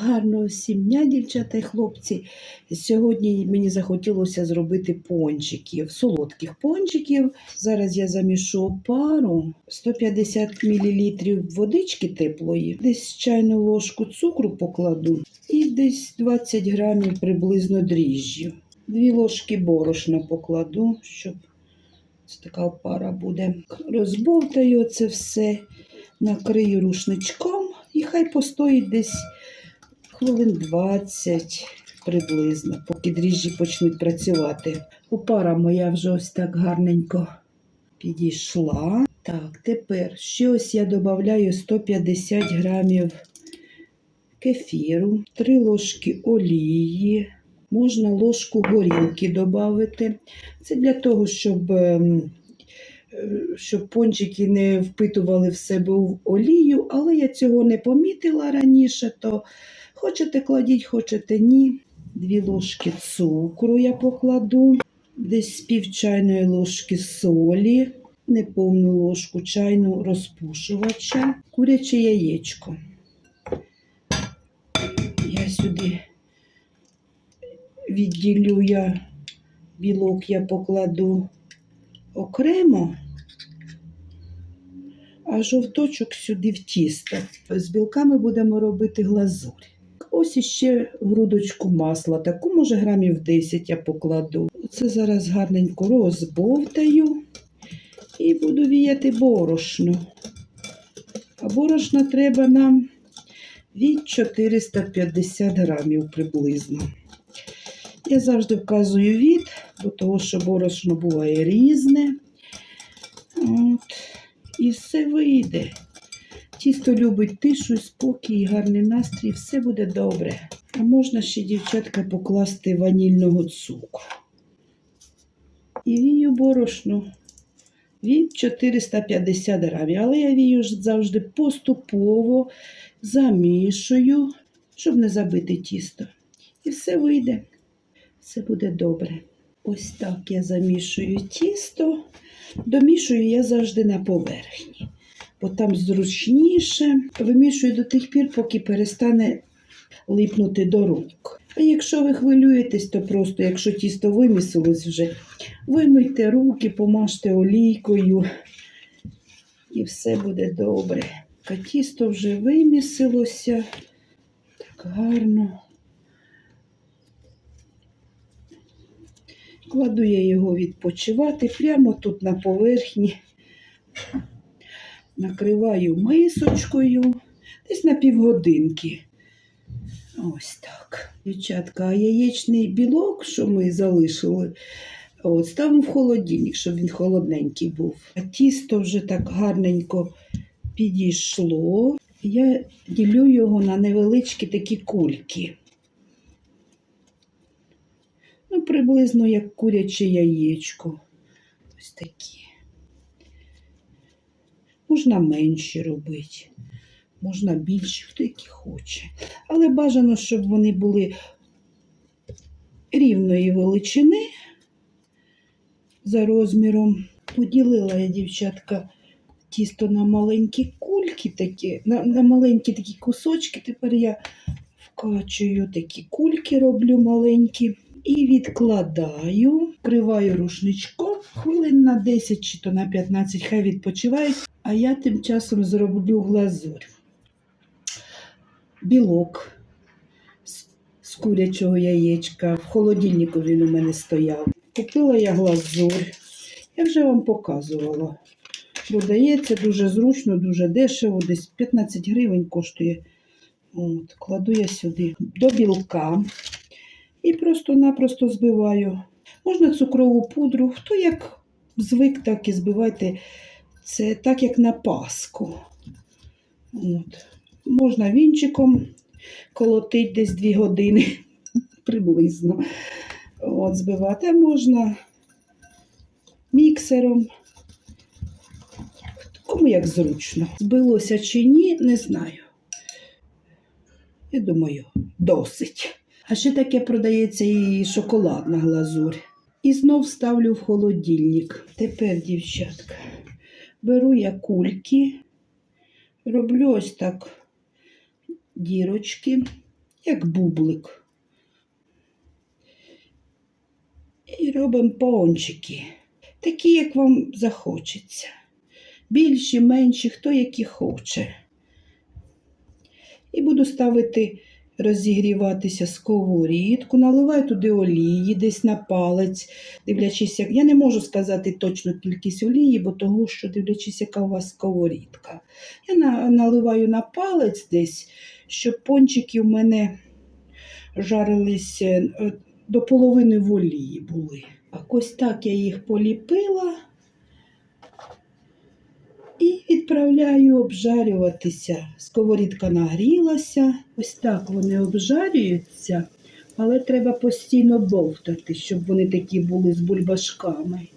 Гарного всім дня, дівчата і хлопці. Сьогодні мені захотілося зробити пончиків, солодких пончиків. Зараз я замішу пару 150 мл водички теплої, десь чайну ложку цукру покладу і десь 20 грамів приблизно дріжджів. Дві ложки борошна покладу, щоб це така пара буде. Розбовтаю це все, накрию рушничком і хай постоїть десь хвилин 20 приблизно, поки дріжджі почнуть працювати. Опара моя вже ось так гарненько підійшла. Так, тепер ще ось я додаю 150 грамів кефіру, 3 ложки олії. Можна ложку горілки додати. Це для того, щоб, ем, щоб пончики не впитували в себе в олію, але я цього не помітила раніше, то хочете кладіть, хочете ні. Дві ложки цукру я покладу, десь пів чайної ложки солі, неповну ложку чайну розпушувача, куряче яєчко. Я сюди відділю я білок я покладу окремо, а жовточок сюди в тісто. З білками будемо робити глазурь. Ось іще грудочку масла, таку, може, грамів 10 я покладу. Це зараз гарненько розбовтаю і буду віяти борошно. А борошна треба нам від 450 грамів приблизно. Я завжди вказую від, бо того, що борошно буває різне. От. І все вийде. Тісто любить тишу, спокій, гарний настрій, все буде добре. А можна ще, дівчатка, покласти ванільного цукру. І вію борошно від 450 грамів. Але я вію завжди поступово замішую, щоб не забити тісто. І все вийде. Все буде добре. Ось так я замішую тісто. Домішую я завжди на поверхні, бо там зручніше. Вимішую до тих пір, поки перестане липнути до рук. А якщо ви хвилюєтесь, то просто, якщо тісто вимісилось вже, вимийте руки, помажте олійкою, і все буде добре. А тісто вже вимісилося так гарно. Кладу я його відпочивати прямо тут на поверхні. Накриваю мисочкою десь на півгодинки. Ось так. Дівчатка, а яєчний білок, що ми залишили, от, ставимо в холодильник, щоб він холодненький був. А тісто вже так гарненько підійшло. Я ділю його на невеличкі такі кульки. Ну, приблизно як куряче яєчко. Ось такі. Можна менші робити, можна більші, хто які хоче. Але бажано, щоб вони були рівної величини за розміром. Поділила я, дівчатка, тісто на маленькі кульки такі, на, на маленькі такі кусочки. Тепер я вкачую такі кульки, роблю маленькі. І відкладаю, вкриваю рушничком хвилин на 10 чи то на 15, хай відпочивають. А я тим часом зроблю глазурь. Білок з, курячого яєчка. В холодильнику він у мене стояв. Купила я глазурь. Я вже вам показувала. Продається дуже зручно, дуже дешево, десь 15 гривень коштує. От, Кладу я сюди до білка. І просто-напросто збиваю. Можна цукрову пудру, хто як звик, так і збивайте. Це так, як на паску. От. Можна вінчиком колотити десь 2 години приблизно. От, збивати а можна міксером. Кому як зручно. Збилося чи ні, не знаю. Я думаю, досить. А ще таке продається і шоколадна глазурь. І знов ставлю в холодильник. Тепер, дівчатка, беру я кульки, роблю ось так дірочки як бублик. І робимо пончики, такі, як вам захочеться. Більші, менші, хто які хоче. І буду ставити розігріватися сковорідку, наливаю туди олії десь на палець, дивлячись, як я не можу сказати точну кількість олії, бо того, що дивлячись, яка у вас сковорідка. Я на, наливаю на палець десь, щоб пончики у мене жарились е, до половини в олії були. А ось так я їх поліпила і відправляю обжарюватися. Сковорідка нагрілася. Ось так вони обжарюються, але треба постійно бовтати, щоб вони такі були з бульбашками.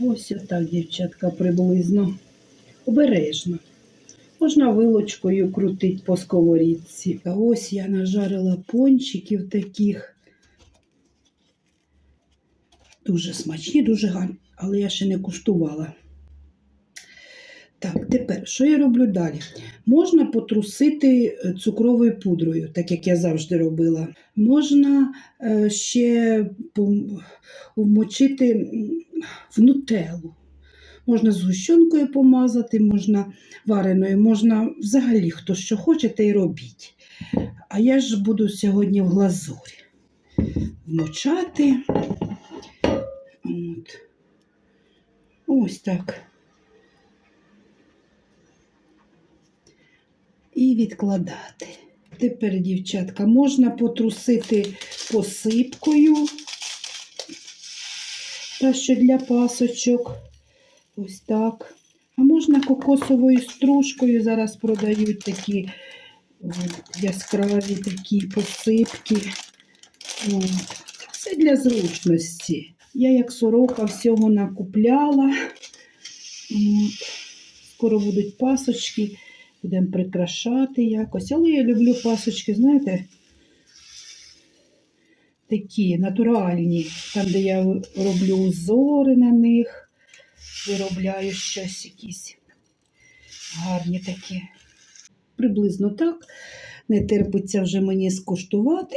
Ось отак, дівчатка, приблизно. Обережно. Можна вилочкою крутити по сковорідці. А ось я нажарила пончиків таких. Дуже смачні, дуже гарні, але я ще не куштувала. Так, тепер, що я роблю далі? Можна потрусити е, цукровою пудрою, так як я завжди робила. Можна е, ще вмочити в нутеллу. Можна згущенкою помазати, можна вареною, можна взагалі хто що хоче, те й робіть. А я ж буду сьогодні в глазурі вмочати. От. Ось так. І відкладати. Тепер, дівчатка, можна потрусити посипкою. Та що для пасочок. Ось так. А можна кокосовою стружкою. Зараз продають такі от, яскраві такі посипки. От. Все для зручності. Я як сорока всього накупляла. От. Скоро будуть пасочки, будемо прикрашати якось. Але я люблю пасочки, знаєте, такі натуральні, там, де я роблю узори на них, виробляю щось якісь гарні такі. Приблизно так. Не терпиться вже мені скуштувати.